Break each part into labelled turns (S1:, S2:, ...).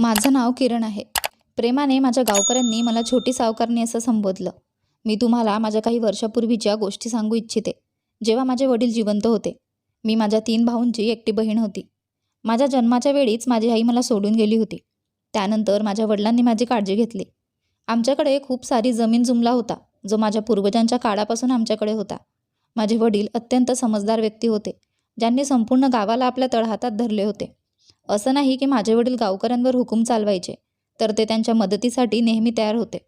S1: माझं नाव किरण आहे. प्रेमाने माझ्या गावकऱ्यांनी मला छोटी सावकारणी असं संबोधलं. मी तुम्हाला माझ्या काही वर्षापूर्वीच्या गोष्टी सांगू इच्छिते. जेव्हा माझे वडील जिवंत होते मी माझ्या तीन भाऊंची एकटी बहीण होती. माझ्या जन्माच्या वेळीच माझी आई मला सोडून गेली होती. त्यानंतर माझ्या वडिलांनी माझी काळजी घेतली. आमच्याकडे खूप सारी जमीन जुमला होता जो माझ्या पूर्वजांच्या काळापासून आमच्याकडे होता. माझे वडील अत्यंत समजदार व्यक्ती होते ज्यांनी संपूर्ण गावाला आपल्या तळहातात धरले होते. असं नाही की माझे वडील गावकऱ्यांवर हुकूम चालवायचे तर ते त्यांच्या मदतीसाठी नेहमी तयार होते.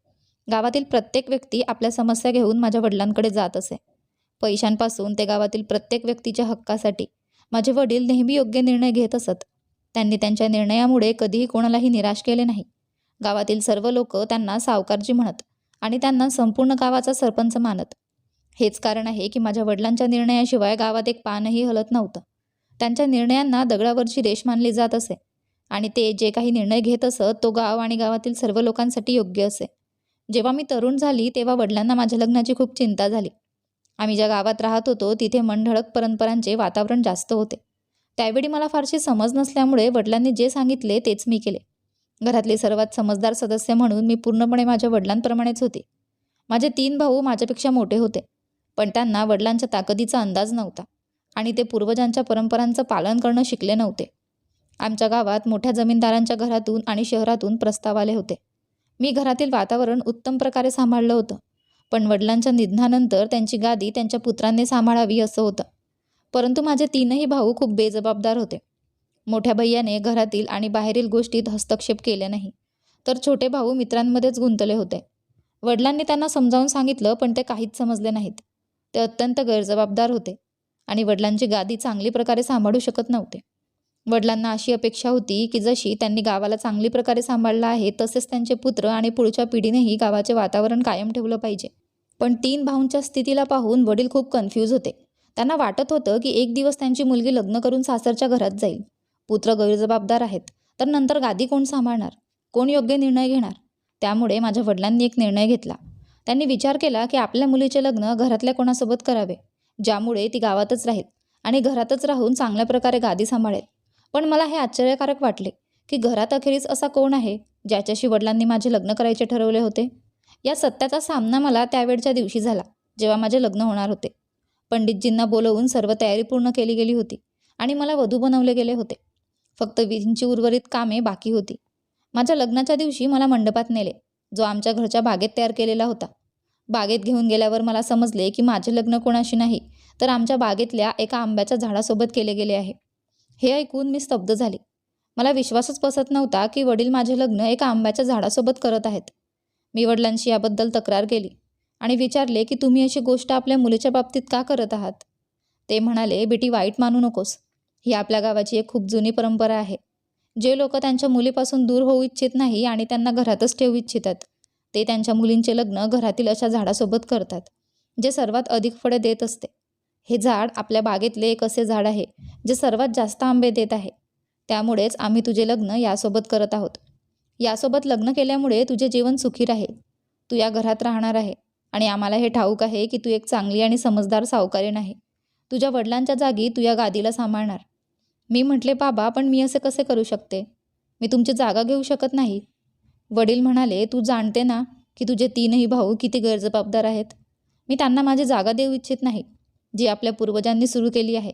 S1: गावातील प्रत्येक व्यक्ती आपल्या समस्या घेऊन माझ्या वडिलांकडे जात असे. पैशांपासून ते गावातील प्रत्येक व्यक्तीच्या हक्कासाठी माझे वडील नेहमी योग्य निर्णय घेत असत. त्यांनी त्यांच्या निर्णयामुळे कधीही कोणालाही निराश केले नाही. गावातील सर्व लोक त्यांना सावकारजी म्हणत आणि त्यांना संपूर्ण गावाचा सरपंच मानत. हेच कारण आहे की माझ्या वडिलांच्या निर्णयाशिवाय गावात एक पानही हलत नव्हतं. त्यांच्या निर्णयांना दगडावरची रेष मानली जात असे. आणि ते जे काही निर्णय घेत असत तो गाव आणि गावातील सर्व लोकांसाठी योग्य असे. जेव्हा मी तरुण झाली तेव्हा वडिलांना माझ्या लग्नाची खूप चिंता झाली. आम्ही ज्या गावात राहत होतो तिथे मनढळक परंपरांचे वातावरण जास्त होते. त्यावेळी मला फारशी समज नसल्यामुळे वडिलांनी जे सांगितले तेच मी केले. घरातले सर्वात समजदार सदस्य म्हणून मी पूर्णपणे माझ्या वडिलांप्रमाणेच होते. माझे तीन भाऊ माझ्यापेक्षा मोठे होते पण त्यांना वडिलांच्या ताकदीचा अंदाज नव्हता. आणि ते पूर्वजांच्या परंपरांचं पालन करणं शिकले नव्हते. आमच्या गावात मोठ्या जमीनदारांच्या घरातून आणि शहरातून प्रस्ताव आले होते. मी घरातील वातावरण उत्तम प्रकारे सांभाळलं होतं. पण वडिलांच्या निधनानंतर त्यांची गादी त्यांच्या पुत्रांनी सांभाळावी असं होतं. परंतु माझे तीनही भाऊ खूप बेजबाबदार होते. मोठ्या भैयाने घरातील आणि बाहेरील गोष्टीत हस्तक्षेप केले नाही तर छोटे भाऊ मित्रांमध्येच गुंतले होते. वडिलांनी त्यांना समजावून सांगितलं पण ते काहीच समजले नाहीत. ते अत्यंत गैरजबाबदार होते. आणि वडिलांची गादी चांगली प्रकारे सांभाळू शकत नव्हते. वडिलांना अशी अपेक्षा होती की जशी त्यांनी गावाला चांगली प्रकारे सांभाळलं आहे तसेच त्यांचे पुत्र आणि पुढच्या पिढीनेही गावाचे वातावरण कायम ठेवलं पाहिजे. पण तीन भाऊंच्या स्थितीला पाहून वडील खूप कन्फ्यूज होते. त्यांना वाटत होतं की एक दिवस त्यांची मुलगी लग्न करून सासरच्या घरात जाईल. पुत्र गैरजबाबदार आहेत तर नंतर गादी कोण सांभाळणार? कोण योग्य निर्णय घेणार? त्यामुळे माझ्या वडिलांनी एक निर्णय घेतला. त्यांनी विचार केला की आपल्या मुलीचे लग्न घरातल्या कोणासोबत करावे? ज्यामुळे ती गावातच राहील आणि घरातच राहून चांगल्या प्रकारे गादी सांभाळेल. पण मला हे आश्चर्यकारक वाटले की घरात अखेरीस असा कोण आहे ज्याच्याशी वडिलांनी माझे लग्न करायचे ठरवले होते? या सत्याचा सामना मला त्यावेळच्या दिवशी झाला जेव्हा माझे लग्न होणार होते. पंडितजींना बोलवून सर्व तयारी पूर्ण केली गेली होती आणि मला वधू बनवले गेले होते. फक्त विधींची उर्वरित कामे बाकी होती. माझ्या लग्नाच्या दिवशी मला मंडपात नेले जो आमच्या घरच्या बागेत तयार केलेला होता. बागेत घेऊन गेल्यावर मला समजले की माझे लग्न कोणाशी नाही तर आमच्या बागेतल्या एका आंब्याच्या झाडासोबत केले गेले आहे. हे ऐकून मी स्तब्ध झाले. मला विश्वासच बसत नव्हता की वडील माझे लग्न एका आंब्याच्या झाडासोबत करत आहेत. मी वडिलांशी याबद्दल तक्रार केली आणि विचारले की तुम्ही अशी गोष्ट आपल्या मुलीच्या बाबतीत का करत आहात? ते म्हणाले बेटी वाईट मानू नकोस. ही आपल्या गावाची एक खूप जुनी परंपरा आहे. जे लोक त्यांच्या मुलीपासून दूर होऊ इच्छित नाही आणि त्यांना घरातच ठेवू इच्छितात. ते त्यांच्या मुलींचे लग्न घरातील अशा झाडासोबत करतात जे सर्वात अधिक फळे देत असते. हे झाड आपल्या बागेतले एक असे झाड आहे जे सर्वात जास्त आंबे देत आहे. त्यामुळेच आम्ही तुझे लग्न यासोबत करत आहोत. यासोबत लग्न केल्यामुळे तुझे जीवन सुखी राहील. तू या घरात राहणार आहे आणि आम्हाला हे ठाऊक आहे की तू एक चांगली आणि समजदार सावकारीण आहे तुझ्या वडिलांच्या जागी तू या गादीला सांभाळणार. मी म्हटले बाबा पण मी असे कसे करू शकते? मी तुमची जागा घेऊ शकत नाही. वडील म्हणाले तू जाणते ना की तुझे तीनही भाऊ किती गैरजबाबदार आहेत. मी त्यांना माझी जागा देऊ इच्छित नाही जी आपल्या पूर्वजांनी सुरू केली आहे.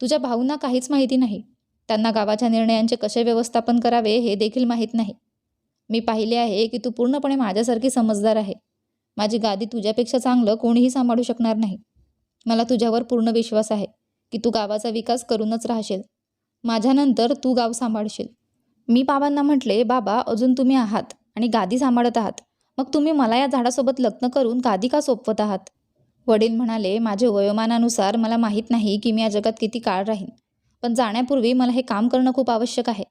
S1: तुझ्या भाऊंना काहीच माहिती नाही. त्यांना गावाच्या निर्णयांचे कसे व्यवस्थापन करावे हे देखील माहीत नाही. मी पाहिले आहे की तू पूर्णपणे माझ्यासारखी समजदार आहे. माझी गादी तुझ्यापेक्षा चांगलं कोणीही सांभाळू शकणार नाही. मला तुझ्यावर पूर्ण विश्वास आहे की तू गावाचा विकास करूनच राहशील. माझ्यानंतर तू गाव सांभाळशील. मी बाबांना म्हटले बाबा अजून तुम्ही आहात आणि गादी सांभाळत आहात. मग तुम्ही मला या झाडासोबत लग्न करून गादी का सोपवत आहात? वडील म्हणाले माझे वयोमानानुसार मला माहीत नाही की मी या जगात किती काळ राहीन. पण जाण्यापूर्वी मला हे काम करणं खूप आवश्यक आहे.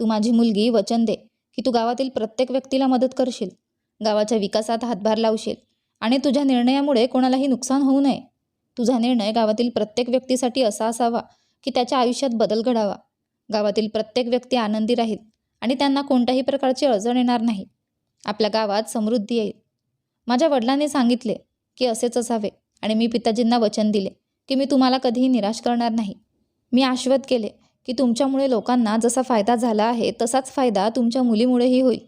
S1: तू माझी मुलगी वचन दे की तू गावातील प्रत्येक व्यक्तीला मदत करशील. गावाच्या विकासात हातभार लावशील आणि तुझ्या निर्णयामुळे कोणालाही नुकसान होऊ नये. तुझा निर्णय गावातील प्रत्येक व्यक्तीसाठी असा असावा की त्याच्या आयुष्यात बदल घडावा. गावातील प्रत्येक व्यक्ती आनंदी राहील आणि त्यांना कोणत्याही प्रकारची अडचण येणार नाही. आपल्या गावात समृद्धी येईल. माझ्या वडिलांनी सांगितले की असेच असावे आणि मी पिताजींना वचन दिले की मी तुम्हाला कधीही निराश करणार नाही. मी आश्वत केले की तुमच्यामुळे लोकांना जसा फायदा झाला आहे तसाच फायदा तुमच्या मुलीमुळेही होईल.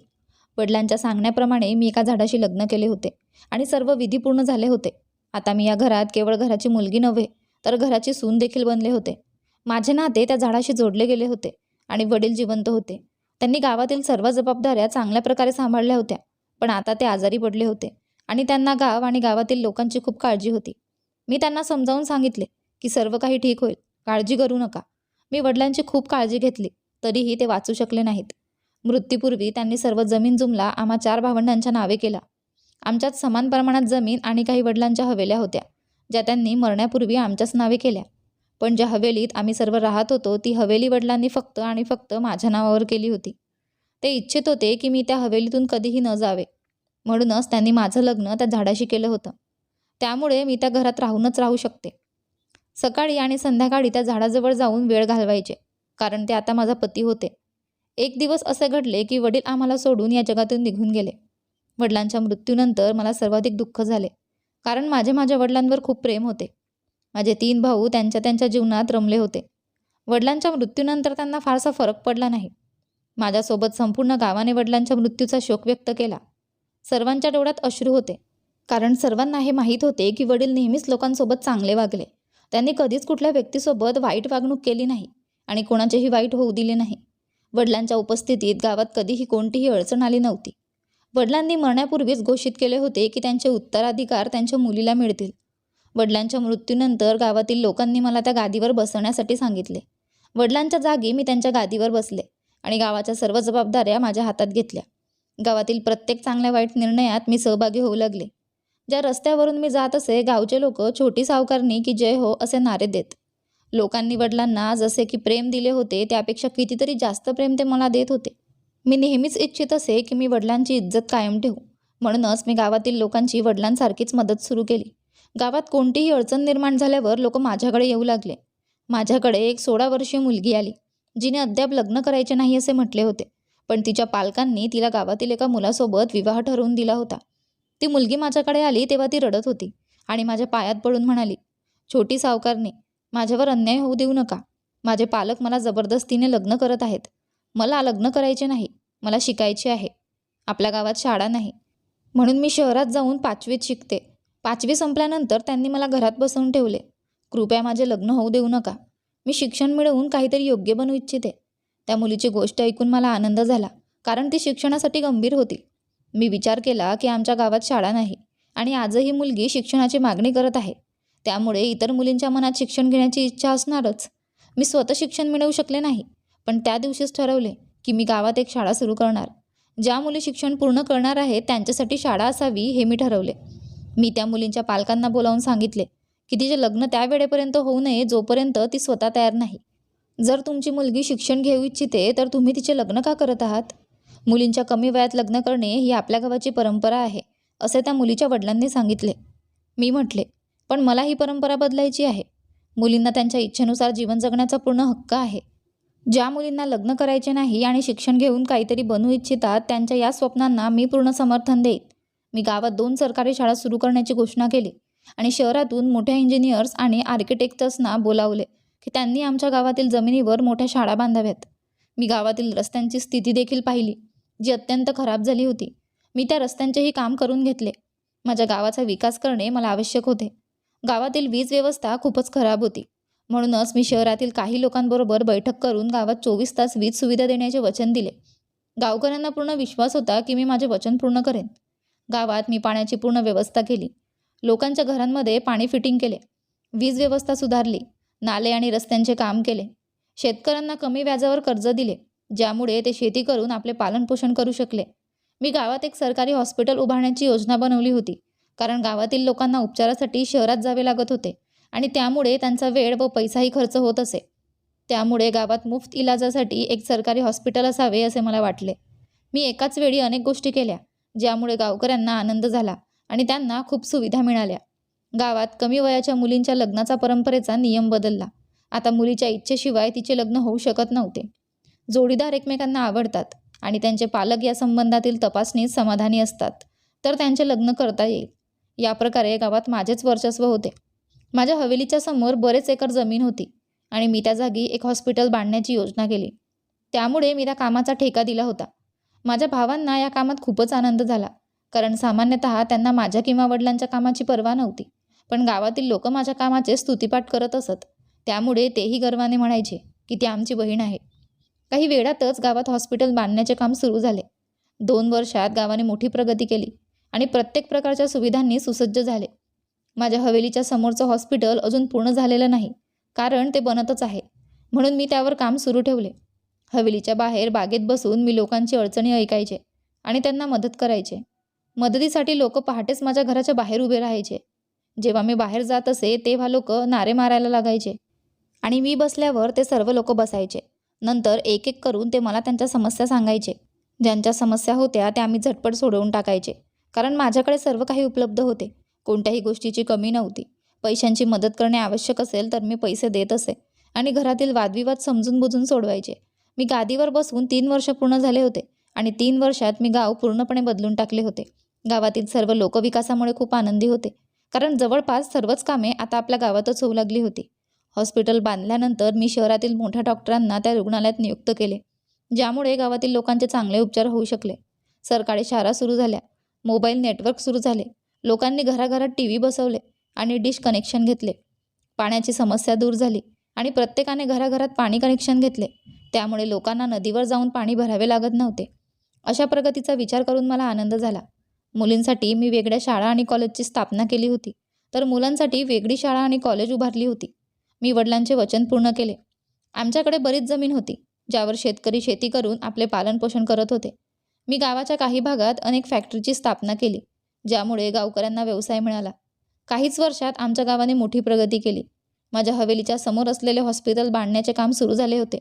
S1: वडिलांच्या सांगण्याप्रमाणे मी एका झाडाशी लग्न केले होते आणि सर्व विधी पूर्ण झाले होते. आता मी या घरात केवळ घराची मुलगी नव्हे तर घराची सून देखील बनले होते. माझे नाते त्या झाडाशी जोडले गेले होते आणि वडील जिवंत होते. त्यांनी गावातील सर्व जबाबदाऱ्या चांगल्या प्रकारे सांभाळल्या होत्या पण आता ते आजारी पडले होते आणि त्यांना गाव आणि गावातील लोकांची खूप काळजी होती. मी त्यांना समजावून सांगितले की सर्व काही ठीक होईल काळजी करू नका. मी वडिलांची खूप काळजी घेतली तरीही ते वाचू शकले नाहीत. मृत्यूपूर्वी त्यांनी सर्व जमीन जुमला आम्हा चार भावंडांच्या नावे केला. आमच्यात समान प्रमाणात जमीन आणि काही वडिलांच्या हवेल्या होत्या ज्या त्यांनी मरण्यापूर्वी आमच्याच नावे केल्या. पण ज्या हवेलीत आम्ही सर्व राहत होतो ती हवेली वडिलांनी फक्त आणि फक्त माझ्या नावावर केली होती. ते इच्छित होते की मी त्या हवेलीतून कधीही न जावे. म्हणूनच त्यांनी माझं लग्न त्या झाडाशी केलं होतं. त्यामुळे मी त्या घरात राहूनच राहू शकते. सकाळी आणि संध्याकाळी त्या झाडाजवळ जाऊन वेळ घालवायचे कारण ते आता माझा पती होते. एक दिवस असे घडले की वडील आम्हाला सोडून या जगातून निघून गेले. वडिलांच्या मृत्यूनंतर मला सर्वाधिक दुःख झाले कारण माझे माझ्या वडिलांवर खूप प्रेम होते. माझे तीन भाऊ त्यांच्या त्यांच्या जीवनात रमले होते. वडिलांच्या मृत्यूनंतर त्यांना फारसा फरक पडला नाही. माझ्यासोबत संपूर्ण गावाने वडिलांच्या मृत्यूचा शोक व्यक्त केला. सर्वांच्या डोळ्यात अश्रू होते. कारण सर्वांना हे माहीत होते की वडील नेहमीच लोकांसोबत चांगले वागले. त्यांनी कधीच कुठल्या व्यक्तीसोबत वाईट वागणूक केली नाही आणि कोणाचेही वाईट होऊ दिले नाही. वडिलांच्या उपस्थितीत गावात कधीही कोणतीही अडचण आली नव्हती. वडिलांनी मरण्यापूर्वीच घोषित केले होते की त्यांचे उत्तराधिकार त्यांच्या मुलीला मिळतील. वडिलांच्या मृत्यूनंतर गावातील लोकांनी मला त्या गादीवर बसवण्यासाठी सांगितले. वडिलांच्या जागी मी त्यांच्या गादीवर बसले आणि गावाच्या सर्व जबाबदाऱ्या माझ्या हातात घेतल्या. गावातील प्रत्येक चांगल्या वाईट निर्णयात मी सहभागी होऊ लागले. ज्या रस्त्यावरून मी जात असे गावचे लोक छोटी सावकारणी की जय हो असे नारे देत. लोकांनी वडिलांना जसे की प्रेम दिले होते त्यापेक्षा कितीतरी जास्त प्रेम ते मला देत होते. मी नेहमीच इच्छित असे की मी वडिलांची इज्जत कायम ठेवू. म्हणूनच मी गावातील लोकांची वडिलांसारखीच मदत सुरू केली. गावात कोणतीही अडचण निर्माण झाल्यावर लोक माझ्याकडे येऊ लागले. माझ्याकडे एक सोळा वर्षीय मुलगी आली. जिने अद्याप लग्न करायचे नाही असे म्हटले होते. पण तिच्या पालकांनी तिला गावातील एका मुलासोबत विवाह ठरवून दिला होता. ती मुलगी माझ्याकडे आली तेव्हा ती रडत होती आणि माझ्या पायात पडून म्हणाली छोटी सावकारने माझ्यावर अन्याय होऊ देऊ नका. माझे पालक मला जबरदस्तीने लग्न करत आहेत. मला लग्न करायचे नाही. मला शिकायचे आहे. आपल्या गावात शाळा नाही. म्हणून मी शहरात जाऊन पाचवीत शिकते. पाचवी संपल्यानंतर त्यांनी मला घरात बसवून ठेवले. कृपया माझे लग्न होऊ देऊ नका. मी शिक्षण मिळवून काहीतरी योग्य बनू इच्छिते. त्या मुलीची गोष्ट ऐकून मला आनंद झाला कारण ती शिक्षणासाठी गंभीर होती. मी विचार केला की आमच्या गावात शाळा नाही आणि आजही मुलगी शिक्षणाची मागणी करत आहे. त्यामुळे इतर मुलींच्या मनात शिक्षण घेण्याची इच्छा असणारच. मी स्वतः शिक्षण मिळवू शकले नाही पण त्या दिवशीच ठरवले की मी गावात एक शाळा सुरू करणार. ज्या मुली शिक्षण पूर्ण करणार आहेत त्यांच्यासाठी शाळा असावी हे मी ठरवले. मी त्या मुलींच्या पालकांना बोलावून सांगितले की तिचे लग्न त्या वेळेपर्यंत होऊ नये जोपर्यंत ती स्वतः तयार नाही. जर तुमची मुलगी शिक्षण घेऊ इच्छिते तर तुम्ही तिचे लग्न का करत आहात? मुलींच्या कमी वयात लग्न करणे ही आपल्या गावाची परंपरा आहे असे त्या मुलीच्या वडिलांनी सांगितले. मी म्हटले पण मला ही परंपरा बदलायची आहे. मुलींना त्यांच्या इच्छेनुसार जीवन जगण्याचा पूर्ण हक्क आहे. ज्या मुलींना लग्न करायचे नाही आणि शिक्षण घेऊन काहीतरी बनू इच्छितात त्यांच्या या स्वप्नांना मी पूर्ण समर्थन देईन. मी गावात दोन सरकारी शाळा सुरू करण्याची घोषणा केली आणि शहरातून मोठ्या इंजिनियर्स आणि आर्किटेक्टर्सना बोलावले की त्यांनी आमच्या गावातील जमिनीवर मोठ्या शाळा बांधाव्यात. मी गावातील रस्त्यांची स्थिती देखील पाहिली जी अत्यंत खराब झाली होती. मी त्या रस्त्यांचेही काम करून घेतले. माझ्या गावाचा विकास करणे मला आवश्यक होते. गावातील वीज व्यवस्था खूपच खराब होती. म्हणूनच मी शहरातील काही लोकांबरोबर बैठक करून गावात चोवीस तास वीज सुविधा देण्याचे वचन दिले. गावकऱ्यांना पूर्ण विश्वास होता की मी माझे वचन पूर्ण करेन. गावात मी पाण्याची पूर्ण व्यवस्था केली. लोकांच्या घरांमध्ये पाणी फिटिंग केले. वीज व्यवस्था सुधारली. नाले आणि रस्त्यांचे काम केले. शेतकऱ्यांना कमी व्याजावर कर्ज दिले ज्यामुळे ते शेती करून आपले पालनपोषण करू शकले. मी गावात एक सरकारी हॉस्पिटल उभारण्याची योजना बनवली होती कारण गावातील लोकांना उपचारासाठी शहरात जावे लागत होते आणि त्यामुळे त्यांचा वेळ व पैसाही खर्च होत असे. त्यामुळे गावात मुफ्त इलाजासाठी एक सरकारी हॉस्पिटल असावे असे मला वाटले. मी एकाच वेळी अनेक गोष्टी केल्या. ज्यामुळे गावकऱ्यांना आनंद झाला आणि त्यांना खूप सुविधा मिळाल्या. गावात कमी वयाच्या मुलींच्या लग्नाचा परंपरेचा नियम बदलला. आता मुलीच्या इच्छेशिवाय तिचे लग्न होऊ शकत नव्हते. जोडीदार एकमेकांना आवडतात आणि त्यांचे पालक या संबंधातील तपासणीत समाधानी असतात. तर त्यांचे लग्न करता येईल. या प्रकारे गावात माझेच वर्चस्व होते. माझ्या हवेलीच्या समोर बरेच एकर जमीन होती आणि मी त्या जागी एक हॉस्पिटल बांधण्याची योजना केली. त्यामुळे मी त्या कामाचा ठेका दिला होता. माझ्या भावांना या कामात खूपच आनंद झाला. कारण सामान्यतः त्यांना माझ्या किंवा वडिलांच्या कामाची पर्वा नव्हती. पण गावातील लोक माझ्या कामाचे स्तुतीपाठ करत असत. त्यामुळे तेही गर्वाने म्हणायचे की ती आमची बहीण आहे. काही वेळातच गावात हॉस्पिटल बांधण्याचे काम सुरू झाले. दोन वर्षात गावाने मोठी प्रगती केली आणि प्रत्येक प्रकारच्या सुविधांनी सुसज्ज झाले. माझ्या हवेलीच्या समोरचं हॉस्पिटल अजून पूर्ण झालेलं नाही कारण ते बनतच आहे. म्हणून मी त्यावर काम सुरू ठेवले. हवेलीच्या बाहेर बागेत बसून मी लोकांची अडचणी ऐकायचे आणि त्यांना मदत करायचे. मदतीसाठी लोक पहाटेच माझ्या घराच्या बाहेर उभे राहायचे. जेव्हा मी बाहेर जात असे तेव्हा लोक नारे मारायला लागायचे आणि मी बसल्यावर ते सर्व लोक बसायचे. नंतर एक एक करून ते मला त्यांच्या समस्या सांगायचे. ज्यांच्या समस्या होत्या त्या आम्ही झटपट सोडवून टाकायचे. कारण माझ्याकडे सर्व काही उपलब्ध होते. कोणत्याही गोष्टीची कमी नव्हती. पैशांची मदत करणे आवश्यक असेल तर मी पैसे देत असे आणि घरातील वादविवाद समजून बुजून सोडवायचे. मी गादीवर बसून तीन वर्ष पूर्ण झाले होते आणि तीन वर्षात मी गाव पूर्णपणे बदलून टाकले होते. गावातील सर्व लोकविकासामुळे खूप आनंदी होते. कारण जवळपास सर्वच कामे आता आपल्या गावातच होऊ लागली होती. हॉस्पिटल बांधल्यानंतर मी शहरातील मोठ्या डॉक्टरांना त्या रुग्णालयात नियुक्त केले ज्यामुळे गावातील लोकांचे चांगले उपचार होऊ शकले. सरकारी शाळा सुरू झाल्या मोबाईल नेटवर्क सुरू झाले लोकांनी घराघरात टी व्ही बसवले आणि डिश कनेक्शन घेतले. पाण्याची समस्या दूर झाली आणि प्रत्येकाने घराघरात पाणी कनेक्शन घेतले. त्यामुळे लोकांना नदीवर जाऊन पाणी भरावे लागत नव्हते. अशा प्रगतीचा विचार करून मला आनंद झाला. मुलींसाठी मी वेगळ्या शाळा आणि कॉलेजची स्थापना केली होती. तर मुलांसाठी वेगळी शाळा आणि कॉलेज उभारली होती. मी वडिलांचे वचन पूर्ण केले. आमच्याकडे बरीच जमीन होती ज्यावर शेतकरी शेती करून आपले पालनपोषण करत होते. मी गावाच्या काही भागात अनेक फॅक्टरीची स्थापना केली ज्यामुळे गावकऱ्यांना व्यवसाय मिळाला. काहीच वर्षात आमच्या गावाने मोठी प्रगती केली. माझ्या हवेलीच्या समोर असलेले हॉस्पिटल बांधण्याचे काम सुरू झाले होते.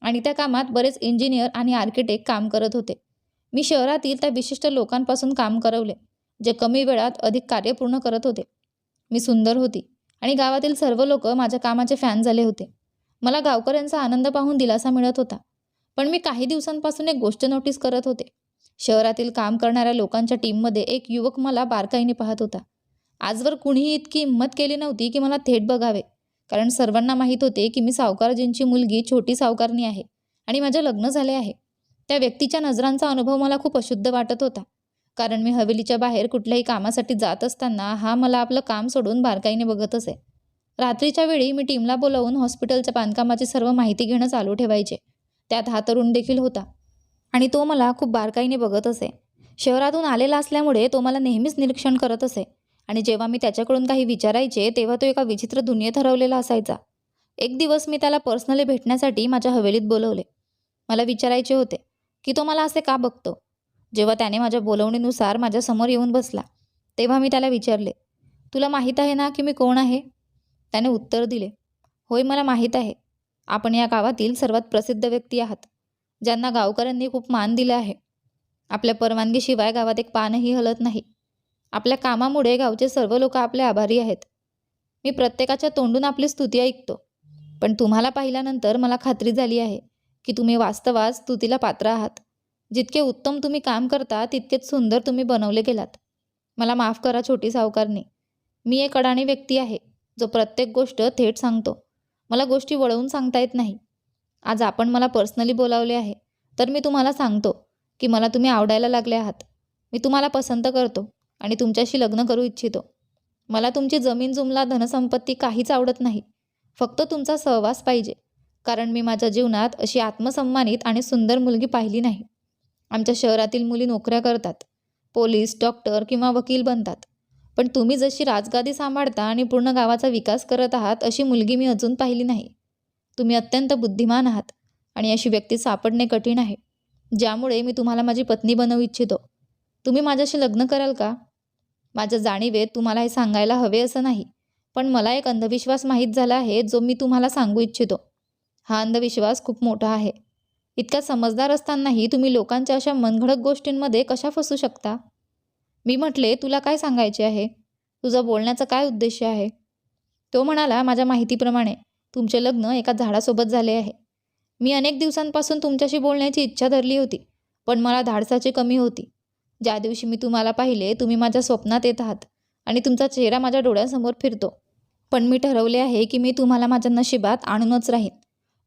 S1: आणि त्या कामात बरेच इंजिनियर आणि आर्किटेक्ट काम करत होते. मी शहरातील त्या विशिष्ट लोकांपासून काम करवले जे कमी वेळात अधिक कार्य पूर्ण करत होते. मी सुंदर होती आणि गावातील सर्व लोक माझ्या कामाचे फॅन झाले होते. मला गावकऱ्यांचा आनंद पाहून दिलासा मिळत होता. पण मी काही दिवसांपासून एक गोष्ट नोटीस करत होते. शहरातील काम करणाऱ्या लोकांच्या टीममध्ये एक युवक मला बारकाईने पाहत होता. आजवर कुणीही इतकी हिंमत केली नव्हती की मला थेट बघावे. कारण सर्वांना माहीत होते की मी सावकारजींची मुलगी छोटी सावकारणी आहे आणि माझे लग्न झाले आहे. त्या व्यक्तीच्या नजरांचा अनुभव मला खूप अशुद्ध वाटत होता. कारण मी हवेलीच्या बाहेर कुठल्याही कामासाठी जात असताना हा मला आपलं काम सोडून बारकाईने बघत असे रात्रीच्या वेळी मी टीमला बोलावून हॉस्पिटलच्या बांधकामाची सर्व माहिती घेणं चालू ठेवायचे. त्यात हा तरुण देखील होता. आणि तो मला खूप बारकाईने बघत असे शहरातून आलेला असल्यामुळे तो मला नेहमीच निरीक्षण करत असे आणि जेव्हा मी त्याच्याकडून काही विचारायचे तेव्हा तो एका विचित्र दुनियेत हरवलेला असायचा. एक दिवस मी त्याला पर्सनली भेटण्यासाठी माझ्या हवेलीत बोलवले. मला विचारायचे होते की तो मला असे का बघतो? जेव्हा त्याने माझ्या बोलवणीनुसार माझ्यासमोर येऊन बसला तेव्हा मी त्याला विचारले तुला माहीत आहे ना की मी कोण आहे? त्याने उत्तर दिले होय मला माहीत आहे. आपण या गावातील सर्वात प्रसिद्ध व्यक्ती आहात ज्यांना गावकऱ्यांनी खूप मान दिला आहे. आपल्या परवानगीशिवाय गावात एक पानही हलत नाही. आपल्या कामामुळे गावचे सर्व लोक आपले आभारी आहेत. मी प्रत्येकाच्या तोंडून आपली स्तुती ऐकतो. पण तुम्हाला पाहिल्यानंतर मला खात्री झाली आहे की तुम्ही वास्तवात स्तुतीला पात्र आहात. जितके उत्तम तुम्ही काम करता तितकेच सुंदर तुम्ही बनवले गेलात. मला माफ करा छोटी सावकारणी. मी एक अडाणी व्यक्ती आहे जो प्रत्येक गोष्ट थेट सांगतो. मला गोष्टी वळवून सांगता येत नाही. आज आपण मला पर्सनली बोलावले आहे तर मी तुम्हाला सांगतो की मला तुम्ही आवडायला लागले आहात. मी तुम्हाला पसंत करतो. आणि तुमच्याशी लग्न करू इच्छितो. मला तुमची जमीन जुमला धनसंपत्ती काहीच आवडत नाही. फक्त तुमचा सहवास पाहिजे. कारण मी माझ्या जीवनात अशी आत्मसन्मानित आणि सुंदर मुलगी पाहिली नाही. आमच्या शहरातील मुली नोकऱ्या करतात. पोलीस डॉक्टर किंवा वकील बनतात. पण तुम्ही जशी राजगादी सांभाळता आणि पूर्ण गावाचा विकास करत आहात अशी मुलगी मी अजून पाहिली नाही. तुम्ही अत्यंत बुद्धिमान आहात आणि अशी व्यक्ती सापडणे कठीण आहे. ज्यामुळे मी तुम्हाला माझी पत्नी बनवू इच्छितो. तुम्ही माझ्याशी लग्न कराल का? माझ्या जाणीवेत तुम्हाला हे सांगायला हवे असं नाही. पण मला एक अंधविश्वास माहीत झाला आहे जो मी तुम्हाला सांगू इच्छितो. हा अंधविश्वास खूप मोठा आहे. इतका समजदार असतानाही तुम्ही लोकांच्या अशा मनघडक गोष्टींमध्ये कशा फसू शकता? मी म्हटले तुला काय सांगायचे आहे? तुझं बोलण्याचा काय उद्देश आहे? तो म्हणाला माझ्या माहितीप्रमाणे तुमचे लग्न एका झाडासोबत झाले आहे. मी अनेक दिवसांपासून तुमच्याशी बोलण्याची इच्छा धरली होती पण मला धाडसाची कमी होती. ज्या दिवशी मी तुम्हाला पाहिले तुम्ही माझ्या स्वप्नात येत आहात आणि तुमचा चेहरा माझ्या डोळ्यासमोर फिरतो. पण मी ठरवले आहे की मी तुम्हाला माझ्या नशिबात आणूनच राहीन.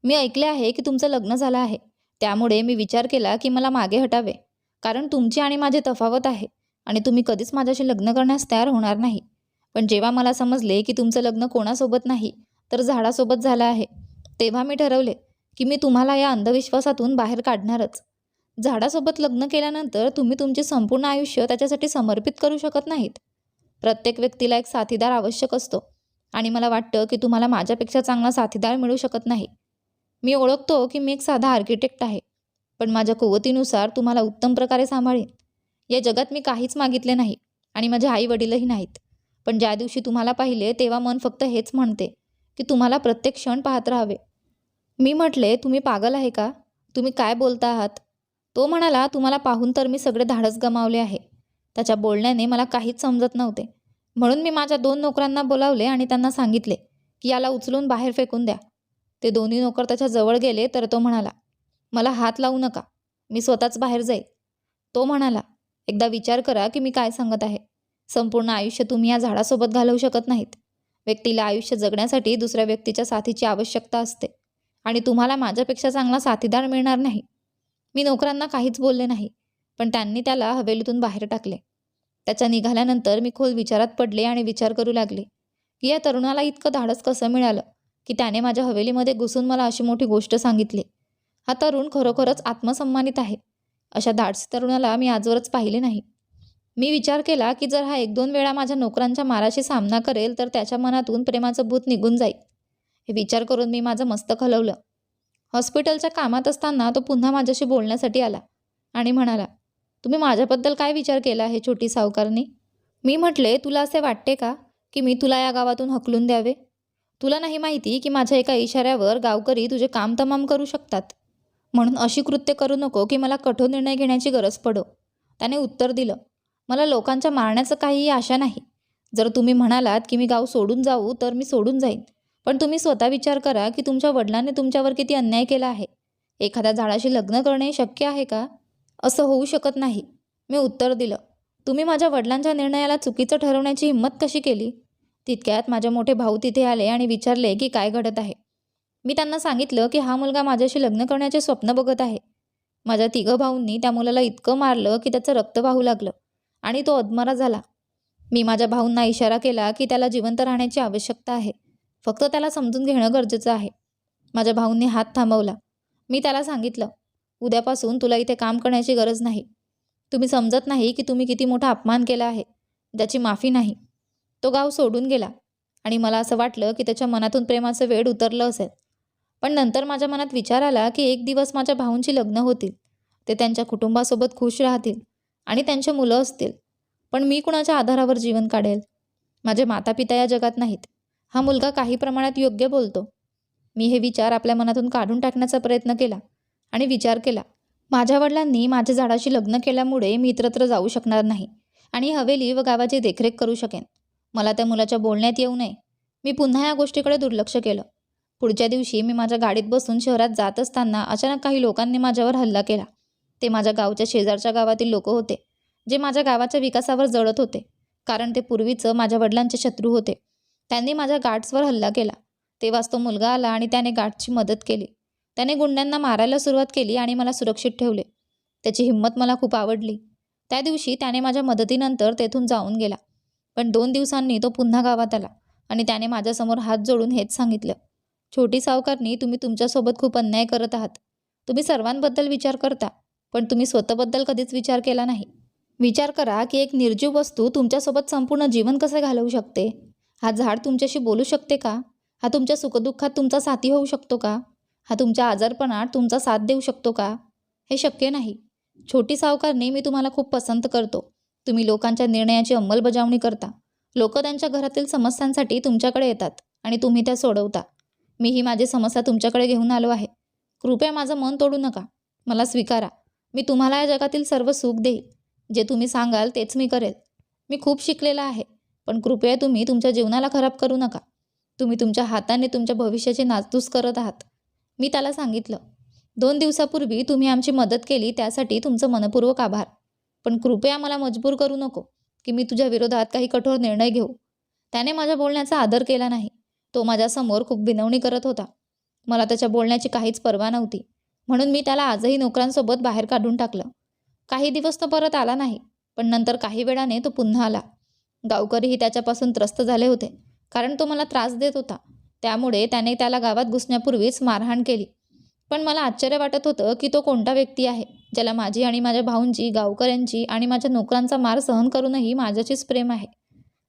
S1: मी ऐकले आहे की तुमचं लग्न झालं आहे. त्यामुळे मी विचार केला की मला मागे हटावे. कारण तुमची आणि माझी तफावत आहे आणि तुम्ही कधीच माझ्याशी लग्न करण्यास तयार होणार नाही. पण जेव्हा मला समजले की तुमचं लग्न कोणासोबत नाही तर झाडासोबत झालं आहे. तेव्हा मी ठरवले की मी तुम्हाला या अंधविश्वासातून बाहेर काढणारच. झाडासोबत लग्न केल्यानंतर तुम्ही तुमचे संपूर्ण आयुष्य त्याच्यासाठी समर्पित करू शकत नाहीत. प्रत्येक व्यक्तीला एक साथीदार आवश्यक असतो आणि मला वाटतं की तुम्हाला माझ्यापेक्षा चांगला साथीदार मिळू शकत नाही. मी ओळखतो की मी एक साधा आर्किटेक्ट आहे पण माझ्या कुवतीनुसार तुम्हाला उत्तम प्रकारे सांभाळेन. या जगात मी काहीच मागितले नाही आणि माझे आई वडीलही नाहीत. पण ज्या दिवशी तुम्हाला पाहिले तेव्हा मन फक्त हेच म्हणते की तुम्हाला प्रत्येक क्षण पाहत राहावे. मी म्हटले तुम्ही पागल आहे का? तुम्ही काय बोलता आहात? तो म्हणाला तुम्हाला पाहून तर मी सगळे धाडस गमावले आहे. त्याच्या बोलण्याने मला काहीच समजत नव्हते. म्हणून मी माझ्या दोन नोकरांना बोलावले आणि त्यांना सांगितले की याला उचलून बाहेर फेकून द्या. ते दोन्ही नोकर त्याच्याजवळ गेले तर तो म्हणाला मला हात लावू नका. मी स्वतःच बाहेर जाईल. तो म्हणाला एकदा विचार करा की मी काय सांगत आहे. संपूर्ण आयुष्य तुम्ही या झाडासोबत घालवू शकत नाहीत. व्यक्तीला आयुष्य जगण्यासाठी दुसऱ्या व्यक्तीच्या साथीची आवश्यकता असते आणि तुम्हाला माझ्यापेक्षा चांगला साथीदार मिळणार नाही. मी नोकरांना काहीच बोलले नाही पण त्यांनी त्याला हवेलीतून बाहेर टाकले. त्याच्या निघाल्यानंतर मी खोल विचारात पडले आणि विचार करू लागले की या तरुणाला इतकं धाडस कसं मिळालं की त्याने माझ्या हवेलीमध्ये घुसून मला अशी मोठी गोष्ट सांगितली. हा तरुण खरोखरच आत्मसन्मानित आहे. अशा धाडस तरुणाला मी आजवरच पाहिले नाही. मी विचार केला की जर हा एक दोन वेळा माझ्या नोकरांच्या माराशी सामना करेल तर त्याच्या मनातून प्रेमाचं भूत निघून जाईल. हे विचार करून मी माझं मस्तक हलवलं. हॉस्पिटलच्या कामात असताना तो पुन्हा माझ्याशी बोलण्यासाठी आला आणि म्हणाला तुम्ही माझ्याबद्दल काय विचार केला आहे छोटी सावकारनी? मी म्हटले तुला असे वाटते का की मी तुला या गावातून हकलून द्यावे? तुला नाही माहिती की माझ्या एका इशाऱ्यावर गावकरी तुझे काम तमाम करू शकतात. म्हणून अशी कृत्य करू नको की मला कठोर निर्णय घेण्याची गरज पडो. त्याने उत्तर दिलं मला लोकांच्या मारण्याचं काहीही आशा नाही. जर तुम्ही म्हणालात की मी गाव सोडून जाऊ तर मी सोडून जाईन. पण तुम्ही स्वतः विचार करा की तुमच्या वडिलांनी तुमच्यावर किती अन्याय केला आहे. एखाद्या झाडाशी लग्न करणे शक्य आहे का? असं होऊ शकत नाही. मी उत्तर दिलं. तुम्ही माझ्या वडिलांच्या निर्णयाला चुकीचं ठरवण्याची हिंमत कशी केली? तितक्यात माझे मोठे भाऊ तिथे आले आणि विचारले की काय घडत आहे. मी त्यांना सांगितलं की हा मुलगा माझ्याशी लग्न करण्याचे स्वप्न बघत आहे. माझ्या तिघं भाऊंनी त्या मुलाला इतकं मारलं की त्याचं रक्त वाहू लागलं आणि तो अदमरा झाला. मी माझ्या भाऊंना इशारा केला की त्याला जिवंत राहण्याची आवश्यकता आहे. फक्त त्याला समजून घेणं गरजेचं आहे. माझ्या भाऊंनी हात थांबवला. मी त्याला सांगितलं उद्यापासून तुला इथे काम करण्याची गरज नाही. तुम्ही समजत नाही की तुम्ही किती मोठा अपमान केला आहे. ज्याची माफी नाही. तो गाव सोडून गेला आणि मला असं वाटलं की त्याच्या मनातून प्रेमाचं वेळ उतरलं असेल. पण नंतर माझ्या मनात विचार आला की एक दिवस माझ्या भाऊंची लग्न होतील. ते त्यांच्या कुटुंबासोबत खुश राहतील आणि त्यांचे मुलं असतील. पण मी कुणाच्या आधारावर जीवन काढेल? माझे मातापिता या जगात नाहीत. हा मुलगा काही प्रमाणात योग्य बोलतो. मी हे विचार आपल्या मनातून काढून टाकण्याचा प्रयत्न केला आणि विचार केला माझ्या वडिलांनी माझ्या झाडाशी लग्न केल्यामुळे मी इतरत्र जाऊ शकणार नाही आणि हवेली व गावाची देखरेख करू शकेन. मला त्या मुलाच्या बोलण्यात येऊ नये. मी पुन्हा या गोष्टीकडे दुर्लक्ष केलं. पुढच्या दिवशी मी माझ्या गाडीत बसून शहरात जात असताना अचानक काही लोकांनी माझ्यावर हल्ला केला. ते माझ्या गावच्या शेजारच्या गावातील लोक होते जे माझ्या गावाच्या विकासावर जळत होते कारण ते पूर्वीचं माझ्या वडिलांचे शत्रू होते. त्यांनी माझ्या गार्ड्सवर हल्ला केला. तेव्हाच तो मुलगा आला आणि त्याने गार्डची मदत केली. त्याने गुंड्यांना मारायला सुरुवात केली आणि मला सुरक्षित ठेवले. त्याची हिंमत मला खूप आवडली. त्या दिवशी त्याने माझ्या मदतीनंतर तेथून जाऊन गेला. पण दोन दिवसांनी तो पुन्हा गावात आला आणि त्याने माझ्यासमोर हात जोडून हेच सांगितलं. छोटी सावकारनी तुम्ही तुमच्यासोबत खूप अन्याय करत आहात. तुम्ही सर्वांबद्दल विचार करता पण तुम्ही स्वतःबद्दल कधीच विचार केला नाही. विचार करा की एक निर्जीव वस्तू तुमच्यासोबत संपूर्ण जीवन कसे घालवू शकते? हा झाड तुमच्याशी बोलू शकते का? हा तुमच्या सुखदुःखात तुमचा साथी होऊ शकतो का? हा तुमच्या आजारपणात तुमचा साथ देऊ शकतो का? हे शक्य नाही. छोटी सावकारने मी तुम्हाला खूप पसंत करतो. तुम्ही लोकांच्या निर्णयाची अंमलबजावणी करता. लोक त्यांच्या घरातील समस्यांसाठी तुमच्याकडे येतात आणि तुम्ही त्या सोडवता. मीही माझी समस्या तुमच्याकडे घेऊन आलो आहे. कृपया माझं मन तोडू नका. मला स्वीकारा. मी तुम्हाला या जगातील सर्व सुख देईल. जे तुम्ही सांगाल तेच मी करेल. मी खूप शिकलेला आहे. पण कृपया तुम्ही तुमच्या जीवनाला खराब करू नका. तुम्ही तुमच्या हाताने तुमच्या भविष्याची नासधूस करत आहात. मी त्याला सांगितलं. दोन दिवसापूर्वी तुम्ही आमची मदत केली त्यासाठी तुमचं मनपूर्वक आभार. पण कृपया मला मजबूर करू नको की मी तुझ्या विरोधात काही कठोर निर्णय घेऊ. त्याने माझ्या बोलण्याचा आदर केला नाही. तो माझ्यासमोर खूप विनवणी करत होता. मला त्याच्या बोलण्याची काहीच पर्वा नव्हती. म्हणून मी त्याला आजही नोकरांसोबत बाहेर काढून टाकलं. काही दिवस तो परत आला नाही पण नंतर काही वेळाने तो पुन्हा आला. गावकरीही त्याच्यापासून त्रस्त झाले होते. कारण तो मला त्रास देत होता. त्यामुळे त्याने त्याला गावात घुसण्यापूर्वीच मारहाण केली. पण मला आश्चर्य वाटत होतं की तो कोणता व्यक्ती आहे ज्याला माझी आणि माझ्या भाऊंची गावकऱ्यांची आणि माझ्या नोकरांचा मार सहन करूनही माझ्याशीच प्रेम आहे.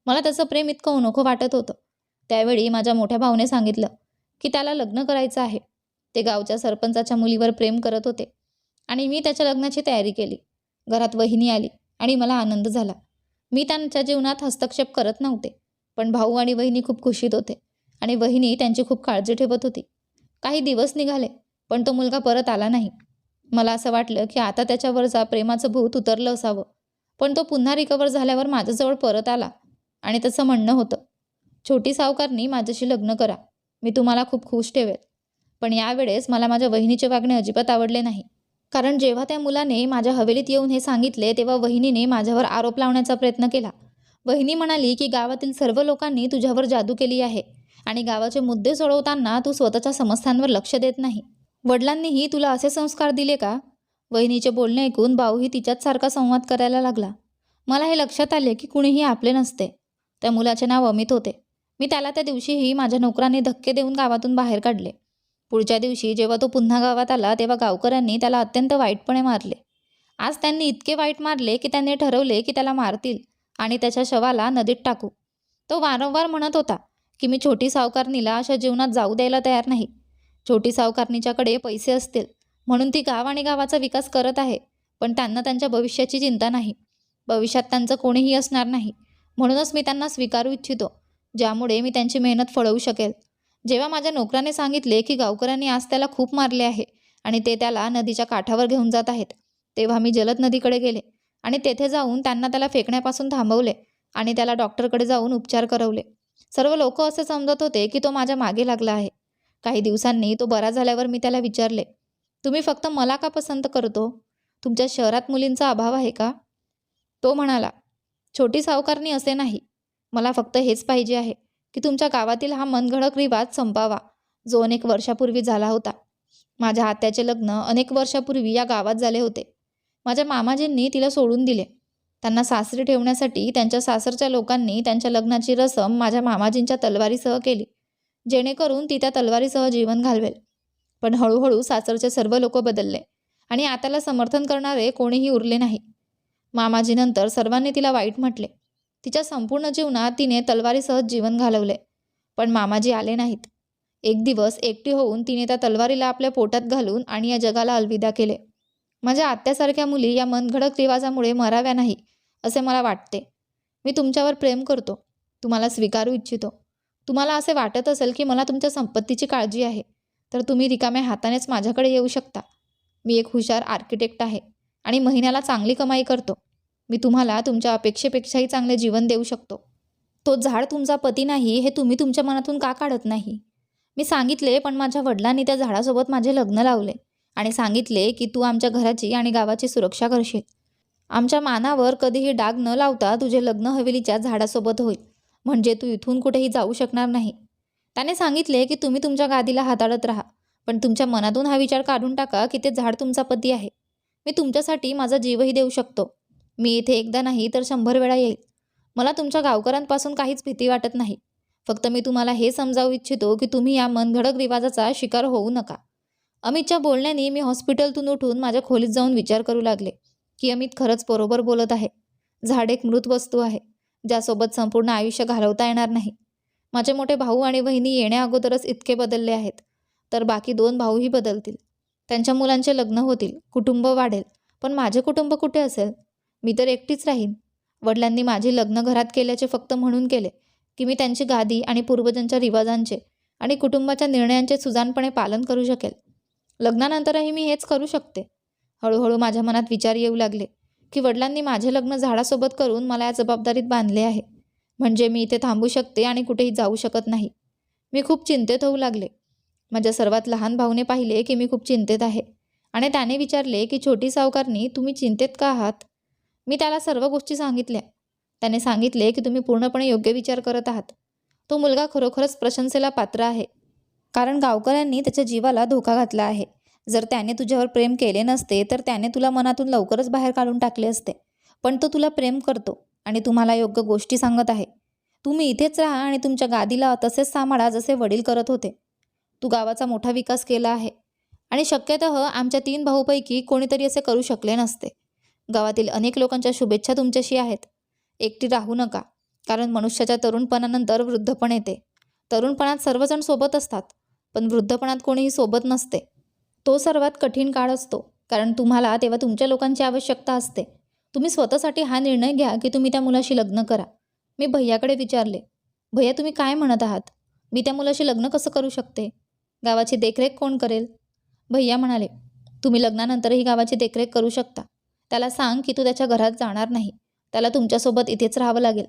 S1: मला त्याचं प्रेम इतकं अनोखं वाटत होतं. त्यावेळी माझ्या मोठ्या भाऊने सांगितलं की त्याला लग्न करायचं आहे. ते गावच्या सरपंचाच्या मुलीवर प्रेम करत होते. आणि मी त्याच्या लग्नाची तयारी केली. घरात वहिनी आली आणि मला आनंद झाला. मी त्यांच्या जीवनात हस्तक्षेप करत नव्हते पण भाऊ आणि वहिनी खूप खुशीत होते आणि वहिनी त्यांची खूप काळजी ठेवत होती. काही दिवस निघाले पण तो मुलगा परत आला नाही. मला असं वाटलं की आता त्याच्यावरचा प्रेमाचं भूत उतरलं असावं. पण तो पुन्हा रिकवर झाल्यावर माझ्याजवळ परत आला आणि त्याचं म्हणणं होतं छोटी सावकारनी माझ्याशी लग्न करा मी तुम्हाला खूप खुश ठेवेल. पण यावेळेस मला माझ्या वहिनीचे वागणे अजिबात आवडले नाही. कारण जेव्हा त्या मुलाने माझ्या हवेलीत येऊन हे सांगितले तेव्हा वहिनीने माझ्यावर आरोप लावण्याचा प्रयत्न केला. वहिनी म्हणाली की गावातील सर्व लोकांनी तुझ्यावर जादू केली आहे आणि गावाचे मुद्दे सोडवताना तू स्वतःच्या समस्यांवर लक्ष देत नाही. वडिलांनीही तुला असे संस्कार दिले का? वहिनीचे बोलणे ऐकून भाऊही तिच्याच सारखा संवाद करायला लागला. मला हे लक्षात आले की कुणीही आपले नसते. त्या मुलाचे नाव अमित होते. मी त्याला त्या दिवशीही माझ्या नोकराने धक्के देऊन गावातून बाहेर काढले. पुढच्या दिवशी जेव्हा तो पुन्हा गावात आला तेव्हा गावकऱ्यांनी त्याला अत्यंत वाईटपणे मारले. आज त्यांनी इतके वाईट मारले की त्यांनी ठरवले की त्याला मारतील आणि त्याच्या शवाला नदीत टाकू. तो वारंवार म्हणत होता की मी छोटी सावकारनीला अशा जीवनात जाऊ द्यायला तयार नाही. छोटी सावकारनीच्याकडे पैसे असतील म्हणून ती गाव आणि गावाचा विकास करत आहे पण त्यांना त्यांच्या भविष्याची चिंता नाही. भविष्यात त्यांचं कोणीही असणार नाही. म्हणूनच मी त्यांना स्वीकारू इच्छितो ज्यामुळे मी त्यांची मेहनत फळवू शकेल. जेव्हा माझ्या नोकराने सांगितले की गावकऱ्यांनी आज त्याला खूप मारले आहे आणि ते त्याला नदीच्या काठावर घेऊन जात आहेत तेव्हा मी जलद नदीकडे गेले आणि तेथे जाऊन त्यांना त्याला फेकण्यापासून थांबवले आणि त्याला डॉक्टरकडे जाऊन उपचार करवले. सर्व लोक असे समजत होते की तो माझ्या मागे लागला आहे. काही दिवसांनी तो बरा झाल्यावर मी त्याला विचारले तुम्ही फक्त मला का पसंत करतो? तुमच्या शहरात मुलींचा अभाव आहे का? तो म्हणाला छोटी सावकारणी असे नाही. मला फक्त हेच पाहिजे आहे. की तुमच्या गावातील हा मनगडक रिवाज संपावा जो अनेक वर्षापूर्वी झाला होता. माझ्या आत्याचे लग्न अनेक वर्षापूर्वी या गावात झाले होते. माझ्या मामाजींनी तिला सोडून दिले. त्यांना सासरी ठेवण्यासाठी त्यांच्या सासरच्या लोकांनी त्यांच्या लग्नाची रसम माझ्या मामाजींच्या तलवारीसह केली जेणेकरून ती त्या तलवारीसह जीवन घालवेल. पण हळूहळू सासरचे सर्व लोक बदलले आणि आताला समर्थन करणारे कोणीही उरले नाही. मामाजीनंतर सर्वांनी तिला वाईट म्हटले. तिच्या संपूर्ण जीवनात तिने तलवारीसह जीवन घालवले पण मामाजी आले नाहीत. एक दिवस एकटी होऊन तिने त्या तलवारीला आपल्या पोटात घालून आणि या जगाला अलविदा केले. माझ्या आत्यासारख्या मुली या मनघडक रिवाजामुळे मराव्या नाही असे मला वाटते. मी तुमच्यावर प्रेम करतो. तुम्हाला स्वीकारू इच्छितो. तुम्हाला असे वाटत असेल की मला तुमच्या संपत्तीची काळजी आहे तर तुम्ही रिकाम्या हातानेच माझ्याकडे येऊ शकता. मी एक हुशार आर्किटेक्ट आहे आणि महिन्याला चांगली कमाई करतो. मी तुम्हाला तुमच्या अपेक्षेपेक्षाही चांगले जीवन देऊ शकतो. तो झाड तुमचा पती नाही हे तुम्ही तुमच्या मनातून का काढत नाही? मी सांगितले पण माझ्या वडिलांनी त्या झाडासोबत माझे लग्न लावले आणि सांगितले की तू आमच्या घराची आणि गावाची सुरक्षा करशील. आमच्या मानावर कधीही डाग न लावता तुझे लग्न हवेलीच्या झाडासोबत होईल. म्हणजे तू इथून कुठेही जाऊ शकणार नाही. त्याने सांगितले की तुम्ही तुमच्या गादीला हाताळत राहा पण तुमच्या मनातून हा विचार काढून टाका की ते झाड तुमचा पती आहे. मी तुमच्यासाठी माझा जीवही देऊ शकतो. मी इथे एकदा नाही तर शंभर वेळा येईल. मला तुमच्या गावकऱ्यांपासून काहीच भीती वाटत नाही. फक्त मी तुम्हाला हे समजावू इच्छितो की तुम्ही या मनघडक रिवाजाचा शिकार होऊ नका. अमितच्या बोलण्याने मी हॉस्पिटलतून उठून माझ्या खोलीत जाऊन विचार करू लागले की अमित खरंच बरोबर बोलत आहे. झाड एक मृत वस्तू आहे. ज्यासोबत संपूर्ण आयुष्य घालवता येणार नाही. माझे मोठे भाऊ आणि बहिणी येण्या अगोदरच इतके बदलले आहेत. तर बाकी दोन भाऊही बदलतील. त्यांच्या मुलांचे लग्न होतील. कुटुंब वाढेल. पण माझे कुटुंब कुठे असेल? मी तर एकटीच राहीन. वडिलांनी माझे लग्न घरात केल्याचे फक्त म्हणून केले की मी त्यांची गादी आणि पूर्वजांच्या रिवाजांचे आणि कुटुंबाच्या निर्णयांचे सुजाणपणे पालन करू शकेल. लग्नानंतरही मी हेच करू शकते. हळूहळू माझ्या मनात विचार येऊ लागले की वडिलांनी माझे लग्न झाडासोबत करून मला या जबाबदारीत बांधले आहे. म्हणजे मी इथे थांबू शकते आणि कुठेही जाऊ शकत नाही. मी खूप चिंतेत होऊ लागले. माझ्या सर्वात लहान भाऊने पाहिले की मी खूप चिंतेत आहे. आणि त्याने विचारले की छोटी सावकारनी तुम्ही चिंतेत का आहात? मी त्याला सर्व गोष्टी सांगितल्या. त्याने सांगितले की तुम्ही पूर्णपणे योग्य विचार करत आहात. तो मुलगा खरोखरच प्रशंसेला पात्र आहे. कारण गावकऱ्यांनी त्याच्या जीवाला धोका घातला आहे. जर त्याने तुझ्यावर प्रेम केले नसते तर त्याने तुला मनातून लवकरच बाहेर काढून टाकले असते. पण तो तुला प्रेम करतो आणि तुम्हाला योग्य गोष्टी सांगत आहे. तुम्ही इथेच राहा आणि तुमच्या गादीला तसेच सांभाळा जसे वडील करत होते. तू गावाचा मोठा विकास केला आहे. आणि शक्यतः आमच्या तीन भाऊपैकी कोणीतरी असे करू शकले नसते. गावातील अनेक लोकांच्या शुभेच्छा तुमच्याशी आहेत. एकटी राहू नका कारण मनुष्याच्या तरुणपणानंतर वृद्धपण येते. तरुणपणात सर्वजण सोबत असतात पण वृद्धपणात कोणीही सोबत नसते. तो सर्वात कठीण काळ असतो कारण तुम्हाला तेव्हा तुमच्या लोकांची आवश्यकता असते. तुम्ही स्वतःसाठी हा निर्णय घ्या की तुम्ही त्या मुलाशी लग्न करा. मी भैयाकडे विचारले भैया तुम्ही काय म्हणत आहात? मी त्या मुलाशी लग्न कसं करू शकते? गावाची देखरेख कोण करेल? भैया म्हणाले तुम्ही लग्नानंतरही गावाची देखरेख करू शकता. त्याला सांग की तू त्याच्या घरात जाणार नाही. त्याला तुमच्यासोबत इथेच राहावं लागेल.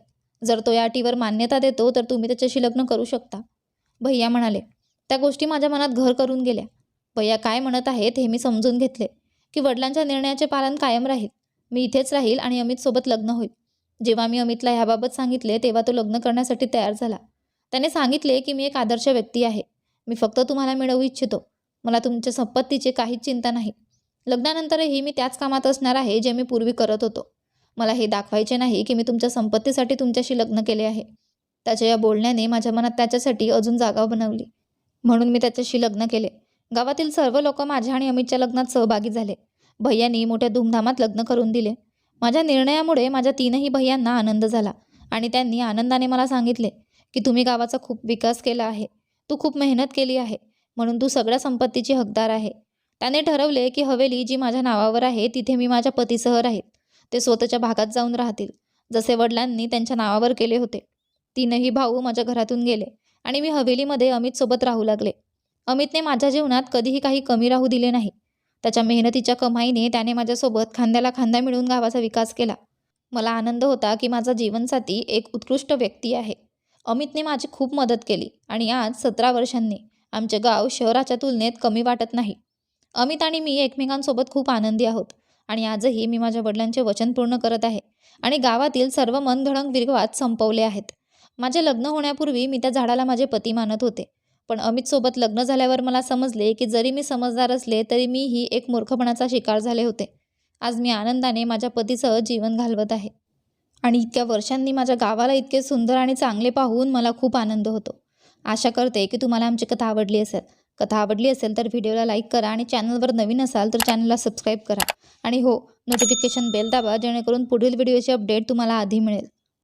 S1: जर तो या अटीवर मान्यता देतो तर तुम्ही त्याच्याशी लग्न करू शकता. भैया म्हणाले त्या गोष्टी माझ्या मनात घर करून गेल्या. भैया काय म्हणत आहेत हे मी समजून घेतले की वडिलांच्या निर्णयाचे पालन कायम राहील. मी इथेच राहील आणि अमितसोबत लग्न होईल. जेव्हा मी अमितला ह्याबाबत सांगितले तेव्हा तो लग्न करण्यासाठी तयार झाला. त्याने सांगितले की मी एक आदर्श व्यक्ती आहे. मी फक्त तुम्हाला मिळवू इच्छितो. मला तुमच्या संपत्तीची काहीच चिंता नाही. लग्नानंतरही मी त्याच कामात असणार आहे जे मी पूर्वी करत होतो. मला हे दाखवायचे नाही की मी तुमच्या संपत्तीसाठी तुमच्याशी लग्न केले आहे. त्याच्या या बोलण्याने माझ्या मनात त्याच्यासाठी अजून जागा बनवली. म्हणून मी त्याच्याशी लग्न केले. गावातील सर्व लोक माझ्या आणि अमितच्या लग्नात सहभागी झाले. भैयांनी मोठ्या धूमधामात लग्न करून दिले. माझ्या निर्णयामुळे माझ्या तीनही भैयांना आनंद झाला आणि त्यांनी आनंदाने मला सांगितले की तुम्ही गावाचा खूप विकास केला आहे. तू खूप मेहनत केली आहे. म्हणून तू सगळ्या संपत्तीची हकदार आहे. त्याने ठरवले की हवेली जी माझ्या नावावर आहे तिथे मी माझ्या पतीसह राहील. ते स्वतःच्या भागात जाऊन राहतील. जसे वडिलांनी त्यांच्या नावावर केले होते. तीनही भाऊ माझ्या घरातून गेले आणि मी हवेलीमध्ये अमितसोबत राहू लागले. अमितने माझ्या जीवनात कधीही काही कमी राहू दिले नाही. त्याच्या मेहनतीच्या कमाईने त्याने माझ्यासोबत खांद्याला खांदा मिळून गावाचा विकास केला. मला आनंद होता की माझा जीवनसाथी एक उत्कृष्ट व्यक्ती आहे. अमितने माझी खूप मदत केली आणि आज सतरा वर्षांनी आमचे गाव शहराच्या तुलनेत कमी वाटत नाही. अमित आणि मी एकमेकांसोबत खूप आनंदी आहोत. आणि आजही मी माझ्या वडिलांचे वचन पूर्ण करत आहे. आणि गावातील सर्व मनधडंग विवाद संपवले आहेत. माझे लग्न होण्यापूर्वी मी त्या झाडाला माझे पती मानत होते. पण अमितसोबत लग्न झाल्यावर मला समजले की जरी मी समजदार असले तरी मी ही एक मूर्खपणाचा शिकार झाले होते. आज मी आनंदाने माझ्या पतीसह जीवन घालवत आहे. आणि इतक्या वर्षांनी माझ्या गावाला इतके सुंदर आणि चांगले पाहून मला खूप आनंद होतो. आशा करते की तुम्हाला आमची कथा आवडली असेल. कथा आवडली असेल तर व्हिडिओला लाईक करा आणि चॅनलवर नवीन असाल तर चॅनलला सबस्क्राईब करा. आणि हो नोटिफिकेशन बेल दाबा जेणेकरून पुढील व्हिडिओचे अपडेट तुम्हाला आधी मिळेल.